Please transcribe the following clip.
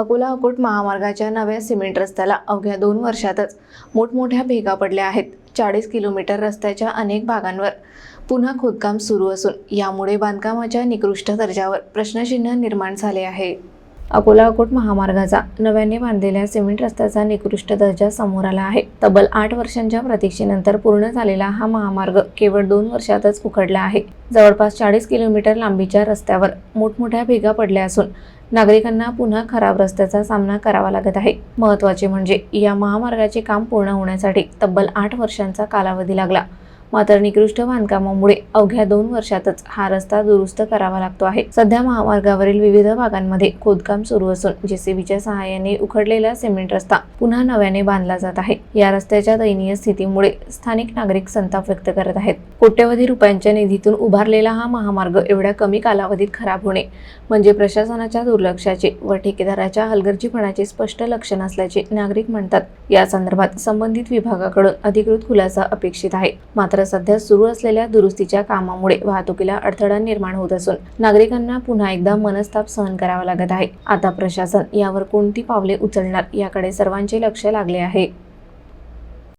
अकोला अकोट महामार्गाच्या नव्या सिमेंट रस्त्याला अवघ्या दोन वर्षातच मोठमोठ्या भेगा पडल्या आहेत. चाळीस किलोमीटर रस्त्याच्या अनेक भागांवर पुन्हा खोदकाम सुरू असून यामुळे बांधकामाच्या निकृष्ट दर्जावर प्रश्नचिन्ह निर्माण झाले आहे. अकोला अकोट महामार्गाचा नव्याने बांधलेल्या सिमेंट रस्त्याचा निकृष्ट दर्जा समोर आला आहे. तब्बल आठ वर्षांच्या प्रतीक्षेनंतर पूर्ण झालेला हा महामार्ग केवळ दोन वर्षातच उखडला आहे. जवळपास चाळीस किलोमीटर लांबीच्या रस्त्यावर मोठमोठ्या भेगा पडल्या असून नागरिकांना पुन्हा खराब रस्त्याचा सामना करावा लागत आहे. महत्त्वाचे म्हणजे या महामार्गाचे काम पूर्ण होण्यासाठी तब्बल आठ वर्षांचा कालावधी लागला. मात्र निकृष्ट बांधकामामुळे अवघ्या दोन वर्षातच हा रस्ता दुरुस्त करावा लागतो आहे. सध्या महामार्गावरील विविध भागांमध्ये खोदकाम सुरू असून जेसीबीच्या सहाय्याने उखडलेला सिमेंट रस्ता पुन्हा नव्याने बांधला जात आहे. या रस्त्याच्या दयनीय स्थितीमुळे स्थानिक नागरिक संताप व्यक्त करत आहेत. कोट्यवधी रुपयांच्या निधीतून उभारलेला हा महामार्ग एवढ्या कमी कालावधीत खराब होणे म्हणजे प्रशासनाच्या दुर्लक्षाचे व ठेकेदाराच्या हलगर्जीपणाचे स्पष्ट लक्षण असल्याचे नागरिक म्हणतात. या संदर्भात संबंधित विभागाकडून अधिकृत खुलासा अपेक्षित आहे. मात्र सध्या सुरू असलेल्या दुरुस्तीच्या कामामुळे वाहतुकीला अडथळा निर्माण होत असून नागरिकांना पुन्हा एकदा मनस्ताप सहन करावा लागत आहे. आता प्रशासन यावर कोणती पावले उचलणार याकडे सर्वांचे लक्ष लागले आहे.